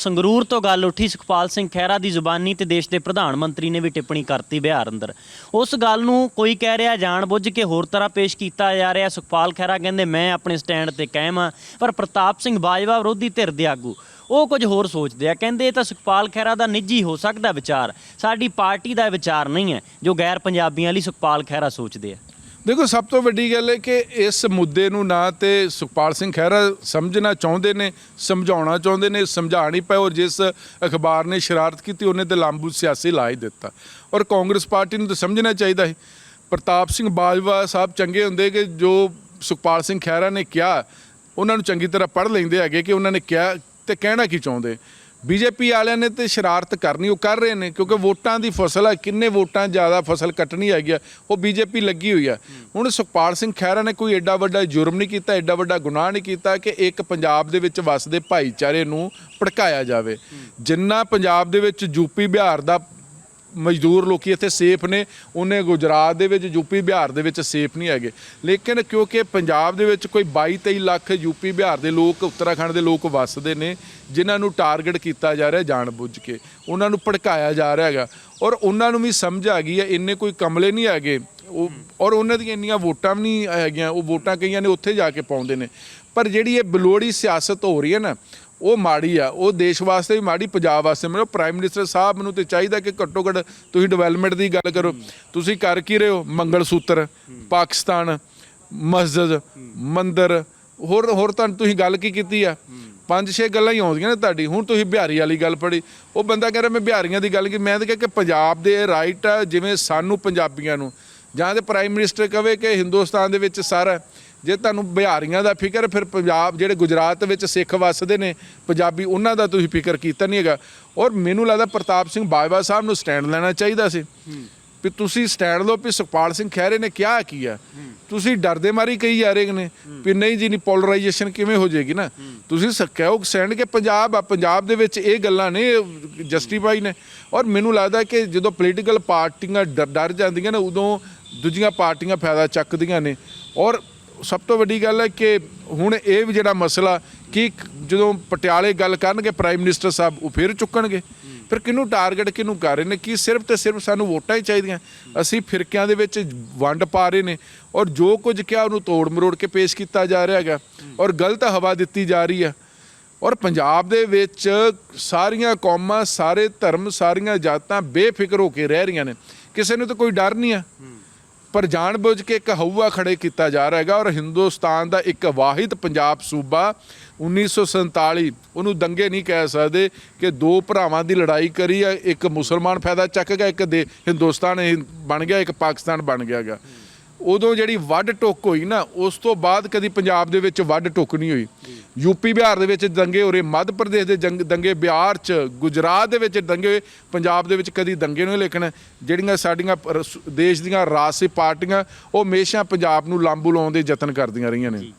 ਸੰਗਰੂਰ ਤੋਂ ਗੱਲ ਉੱਠੀ ਸੁਖਪਾਲ ਸਿੰਘ ਖਹਿਰਾ ਦੀ ਜ਼ੁਬਾਨੀ ਤੇ ਦੇਸ਼ ਦੇ ਪ੍ਰਧਾਨ ਮੰਤਰੀ ਨੇ ਵੀ ਟਿੱਪਣੀ ਕਰਤੀ ਬਿਹਾਰ ਅੰਦਰ। ਉਸ ਗੱਲ ਨੂੰ ਕੋਈ ਕਹਿ ਰਿਹਾ, ਜਾਣਬੁੱਝ ਕੇ ਹੋਰ ਤਰ੍ਹਾਂ ਪੇਸ਼ ਕੀਤਾ ਜਾ ਰਿਹਾ, ਸੁਖਪਾਲ ਖਹਿਰਾ ਕਹਿੰਦੇ, ਮੈਂ ਆਪਣੇ ਸਟੈਂਡ ਤੇ ਕਾਇਮ ਹਾਂ, ਪਰ ਪ੍ਰਤਾਪ ਸਿੰਘ ਬਾਜਵਾ ਵਿਰੋਧੀ ਧਿਰ ਦੇ ਆਗੂ। ਉਹ ਕੁਝ ਹੋਰ ਸੋਚਦੇ ਆ, ਕਹਿੰਦੇ, ਇਹ ਤਾਂ ਸੁਖਪਾਲ ਖਹਿਰਾ ਦਾ ਨਿੱਜੀ ਹੋ ਸਕਦਾ ਵਿਚਾਰ, ਸਾਡੀ ਪਾਰਟੀ ਦਾ ਵਿਚਾਰ ਨਹੀਂ ਹੈ, ਜੋ ਗੈਰ ਪੰਜਾਬੀਆਂ ਲਈ ਸੁਖਪਾਲ ਖਹਿਰਾ ਸੋਚਦੇ ਆ। ਦੇਖੋ, ਸਭ ਤੋਂ ਵੱਡੀ ਗੱਲ ਹੈ ਕਿ ਇਸ ਮੁੱਦੇ ਨੂੰ ਨਾ ਤੇ ਸੁਖਪਾਲ ਸਿੰਘ ਖਹਿਰਾ ਸਮਝਣਾ ਚਾਹੁੰਦੇ ਨੇ, ਸਮਝਾਉਣਾ ਚਾਹੁੰਦੇ ਨੇ, ਸਮਝਾ ਨਹੀਂ ਪਏ ਔਰ ਜਿਸ ਅਖਬਾਰ ਨੇ ਸ਼ਰਾਰਤ ਕੀਤੀ ਉਹਨੇ ਤੇ ਲਾਂਬੂ ਸਿਆਸੀ ਲਾ ਹੀ ਦਿੱਤਾ। ਔਰ ਕਾਂਗਰਸ ਪਾਰਟੀ ਨੂੰ ਤਾਂ ਸਮਝਣਾ ਚਾਹੀਦਾ ਹੈ। ਪ੍ਰਤਾਪ ਸਿੰਘ ਬਾਜਵਾ ਸਾਹਿਬ ਚੰਗੇ ਹੁੰਦੇ ਕਿ ਜੋ ਸੁਖਪਾਲ ਸਿੰਘ ਖਹਿਰਾ ਨੇ ਕਿਹਾ, ਉਹਨਾਂ ਨੂੰ ਚੰਗੀ ਤਰ੍ਹਾਂ ਪੜ੍ਹ ਲੈਂਦੇ ਹੈਗੇ ਕਿ ਉਹਨਾਂ ਨੇ ਕਿਹਾ ਤੇ ਕਹਿਣਾ ਕੀ ਚਾਹੁੰਦੇ? ਬੀਜੇਪੀ ਵਾਲਿਆਂ ਨੇ ਤੇ ਸ਼ਰਾਰਤ ਕਰਨੀ, ਉਹ ਕਰ ਰਹੇ ਨੇ, ਕਿਉਂਕਿ ਵੋਟਾਂ ਦੀ ਫਸਲ ਆ, ਕਿੰਨੇ ਵੋਟਾਂ ਜ਼ਿਆਦਾ ਫਸਲ ਕੱਟਣੀ ਹੈਗੀ ਆ, ਉਹ ਬੀਜੇਪੀ ਲੱਗੀ ਹੋਈ ਆ। ਹੁਣ ਸੁਖਪਾਲ ਸਿੰਘ ਖਹਿਰਾ ਨੇ ਕੋਈ ਐਡਾ ਵੱਡਾ ਜੁਰਮ ਨਹੀਂ ਕੀਤਾ ਐਡਾ ਵੱਡਾ ਗੁਨਾਹ ਨਹੀਂ ਕੀਤਾ ਕਿ ਇੱਕ ਪੰਜਾਬ ਦੇ ਵਿੱਚ ਵਸਦੇ ਭਾਈਚਾਰੇ ਨੂੰ ਭੜਕਾਇਆ ਜਾਵੇ। ਜਿੰਨਾ ਪੰਜਾਬ ਦੇ ਵਿੱਚ ਯੂਪੀ ਬਿਹਾਰ ਦਾ ਮਜ਼ਦੂਰ ਲੋਕੀ ਇੱਥੇ ਸੇਫ ਨੇ, ਉਹਨੇ ਗੁਜਰਾਤ ਦੇ ਵਿੱਚ ਯੂਪੀ ਬਿਹਾਰ ਦੇ ਵਿੱਚ ਸੇਫ ਨਹੀਂ ਹੈਗੇ। ਲੇਕਿਨ ਕਿਉਂਕਿ ਪੰਜਾਬ ਦੇ ਵਿੱਚ ਕੋਈ 22 23 ਲੱਖ ਯੂਪੀ ਬਿਹਾਰ ਦੇ ਲੋਕ, ਉੱਤਰਾਖੰਡ ਦੇ ਲੋਕ ਵੱਸਦੇ ਨੇ, ਜਿਨ੍ਹਾਂ ਨੂੰ ਟਾਰਗੇਟ ਕੀਤਾ ਜਾ ਰਿਹਾ ਜਾਣਬੁੱਝ ਕੇ, ਉਹਨਾਂ ਨੂੰ ਭੜਕਾਇਆ ਜਾ ਰਿਹਾ ਹੈਗਾ। ਔਰ ਉਹਨਾਂ ਨੂੰ ਵੀ ਸਮਝ ਆ ਗਈ ਹੈ, ਇੰਨੇ ਕੋਈ ਕਮਲੇ ਨਹੀਂ ਹੈਗੇ, ਉਹ ਔਰ ਉਹਨਾਂ ਦੀਆਂ ਇੰਨੀਆਂ ਵੋਟਾਂ ਵੀ ਨਹੀਂ ਹੈਗੀਆਂ, ਉਹ ਵੋਟਾਂ ਕਈਆਂ ਨੇ ਉੱਥੇ ਜਾ ਕੇ ਪਾਉਂਦੇ ਨੇ। ਪਰ ਜਿਹੜੀ ਇਹ ਬਲੋੜੀ ਸਿਆਸਤ ਹੋ ਰਹੀ ਹੈ ਨਾ ਉਹ ਮਾੜੀ ਆ, ਉਹ ਦੇਸ਼ ਵਾਸਤੇ ਵੀ ਮਾੜੀ, ਪੰਜਾਬ ਵਾਸਤੇ ਮਤਲਬ ਪ੍ਰਾਈਮ ਮਿਨਿਸਟਰ ਸਾਹਿਬ ਨੂੰ ਤੇ ਚਾਹੀਦਾ ਕਿ ਘੱਟੋ ਘੱਟ ਤੁਸੀਂ ਡਿਵੈਲਪਮੈਂਟ ਦੀ ਗੱਲ ਕਰੋ। ਤੁਸੀਂ ਕਰ ਕੀ ਰਹੇ ਹੋ? ਮੰਗਲ ਸੂਤਰ, ਪਾਕਿਸਤਾਨ, ਮਸਜਿਦ, ਮੰਦਰ। ਹੋਰ ਹੋਰ ਤਾਂ ਤੁਸੀਂ ਗੱਲ ਕੀ ਕੀਤੀ ਆ? ਪੰਜ ਛੇ ਗੱਲਾਂ ਹੀ ਆਉਂਦੀਆਂ ਨੇ ਤੁਹਾਡੀ। ਹੁਣ ਤੁਸੀਂ ਬਿਹਾਰੀ ਵਾਲੀ ਗੱਲ ਪੜੀ ਉਹ ਬੰਦਾ ਕਹਿ ਰਿਹਾ, ਮੈਂ ਬਿਹਾਰੀਆਂ ਦੀ ਗੱਲ ਕੀ ਮੈਂ ਤਾਂ ਕਿਹਾ ਕਿ ਪੰਜਾਬ ਦੇ ਰਾਈਟ ਆ, ਜਿਵੇਂ ਸਾਨੂੰ ਪੰਜਾਬੀਆਂ ਨੂੰ। ਜਾਂ ਤੇ ਪ੍ਰਾਈਮ ਮਿਨਿਸਟਰ ਕਵੇ ਕਿ ਹਿੰਦੁਸਤਾਨ ਦੇ ਵਿੱਚ ਸਾਰਾ ਜੇ ਤੁਹਾਨੂੰ ਬਿਹਾਰੀਆਂ ਦਾ ਫਿਕਰ, ਫਿਰ ਪੰਜਾਬ ਜਿਹੜੇ ਗੁਜਰਾਤ ਵਿੱਚ ਸਿੱਖ ਵੱਸਦੇ ਨੇ, ਪੰਜਾਬੀ ਉਹਨਾਂ ਦਾ ਤੁਸੀਂ ਫਿਕਰ ਕੀਤਾ ਨਹੀਂ ਹੈਗਾ। ਔਰ ਮੈਨੂੰ ਲੱਗਦਾ ਪ੍ਰਤਾਪ ਸਿੰਘ ਬਾਜਵਾ ਸਾਹਿਬ ਨੂੰ ਸਟੈਂਡ ਲੈਣਾ ਚਾਹੀਦਾ ਸੀ। ਵੀ ਤੁਸੀਂ ਸਟੈਂਡ ਲਓ, ਵੀ ਸੁਖਪਾਲ ਸਿੰਘ ਖਹਿਰੇ ਨੇ ਕਿਹਾ ਕੀ ਆ? ਤੁਸੀਂ ਡਰਦੇ ਮਾਰੀ ਕਹੀ ਜਾ ਰਹੇ ਨੇ ਵੀ ਨਹੀਂ ਜੀ, ਨਹੀਂ ਪੋਲਰਾਈਜੇਸ਼ਨ ਕਿਵੇਂ ਹੋ ਜਾਏਗੀ ਨਾ? ਤੁਸੀਂ ਸ- ਕਹੋ ਸਟੈਂਡ ਕਿ ਪੰਜਾਬ ਆ, ਪੰਜਾਬ ਦੇ ਵਿੱਚ ਇਹ ਗੱਲਾਂ ਨੇ ਜਸਟੀਫਾਈ ਨੇ। ਔਰ ਮੈਨੂੰ ਲੱਗਦਾ ਕਿ ਜਦੋਂ ਪੋਲੀਟੀਕਲ ਪਾਰਟੀਆਂ ਡਰ ਡਰ ਜਾਂਦੀਆਂ ਨੇ, ਉਦੋਂ ਦੂਜੀਆਂ ਪਾਰਟੀਆਂ ਫਾਇਦਾ ਚੱਕਦੀਆਂ ਨੇ। ਔਰ ਸਭ ਤੋਂ ਵੱਡੀ ਗੱਲ ਹੈ ਕਿ ਹੁਣ ਇਹ ਵੀ ਜਿਹੜਾ ਮਸਲਾ, ਕਿ ਜਦੋਂ ਪਟਿਆਲੇ ਗੱਲ ਕਰਨਗੇ ਪ੍ਰਾਈਮ ਮਿਨਿਸਟਰ ਸਾਹਿਬ ਉਹ ਫਿਰ ਚੁੱਕਣਗੇ। ਫਿਰ ਕਿਹਨੂੰ ਟਾਰਗੇਟ ਕਿਹਨੂੰ ਕਰ ਰਹੇ ਨੇ? ਕਿ ਸਿਰਫ ਤੇ ਸਿਰਫ ਸਾਨੂੰ ਵੋਟਾਂ ਹੀ ਚਾਹੀਦੀਆਂ? ਅਸੀਂ ਫਿਰਕਿਆਂ ਦੇ ਵਿੱਚ ਵੰਡ ਪਾ ਰਹੇ ਨੇ ਔਰ ਜੋ ਕੁਝ ਕਿਹਾ ਉਹਨੂੰ ਤੋੜ ਮਰੋੜ ਕੇ ਪੇਸ਼ ਕੀਤਾ ਜਾ ਰਿਹਾ ਹੈਗਾ ਔਰ ਗਲਤ ਹਵਾ ਦਿੱਤੀ ਜਾ ਰਹੀ ਹੈ। ਔਰ ਪੰਜਾਬ ਦੇ ਵਿੱਚ ਸਾਰੀਆਂ ਕੌਮਾਂ, ਸਾਰੇ ਧਰਮ, ਸਾਰੀਆਂ ਜਾਤਾਂ ਬੇਫਿਕਰ ਹੋ ਕੇ ਰਹਿ ਰਹੀਆਂ ਨੇ। ਕਿਸੇ ਨੂੰ ਤਾਂ ਕੋਈ ਡਰ ਨਹੀਂ ਆ ਪਰ ਜਾਣਬੁੱਝ ਕੇ ਇੱਕ ਹਊਆ ਖੜੇ ਕੀਤਾ ਜਾ ਰਿਹਾ ਹੈਗਾ ਔਰ ਹਿੰਦੁਸਤਾਨ ਦਾ ਇੱਕ ਵਾਹਿਦ ਪੰਜਾਬ ਸੂਬਾ 1947 ਉਹਨੂੰ ਦੰਗੇ ਨਹੀਂ ਕਹਿ ਸਕਦੇ ਕਿ ਦੋ ਭਰਾਵਾਂ ਦੀ ਲੜਾਈ ਕਰੀ ਆ, ਇੱਕ ਮੁਸਲਮਾਨ ਫਾਇਦਾ ਚੱਕ ਗਿਆ, ਇੱਕ ਦੇ ਹਿੰਦੁਸਤਾਨ ਇਹ ਬਣ ਗਿਆ, ਇੱਕ ਪਾਕਿਸਤਾਨ ਬਣ ਗਿਆ ਗਾ ਉਦੋਂ ਜਿਹੜੀ ਵੱਡ ਟੁੱਕ ਹੋਈ ਨਾ, ਉਸ ਤੋਂ ਬਾਅਦ ਕਦੀ ਪੰਜਾਬ ਦੇ ਵਿੱਚ ਵੱਡ ਟੁੱਕ ਨਹੀਂ ਹੋਈ। ਯੂਪੀ ਬਿਹਾਰ ਦੇ ਵਿੱਚ ਦੰਗੇ ਹੋ ਰਹੇ, ਮੱਧ ਪ੍ਰਦੇਸ਼ ਦੇ ਜੰਗ- ਦੰਗੇ ਬਿਹਾਰ 'ਚ, ਗੁਜਰਾਤ ਦੇ ਵਿੱਚ ਦੰਗੇ ਹੋਏ, ਪੰਜਾਬ ਦੇ ਵਿੱਚ ਕਦੀ ਦੰਗੇ ਨਹੀਂ ਲੇਕਿਨ ਜਿਹੜੀਆਂ ਸਾਡੀਆਂ ਪਰ- ਦੇਸ਼ ਦੀਆਂ ਰਾਜਸੀ ਪਾਰਟੀਆਂ, ਉਹ ਹਮੇਸ਼ਾ ਪੰਜਾਬ ਨੂੰ ਲਾਂਬੂ ਲਾਉਣ ਦੇ ਯਤਨ ਕਰਦੀਆਂ ਰਹੀਆਂ ਨੇ।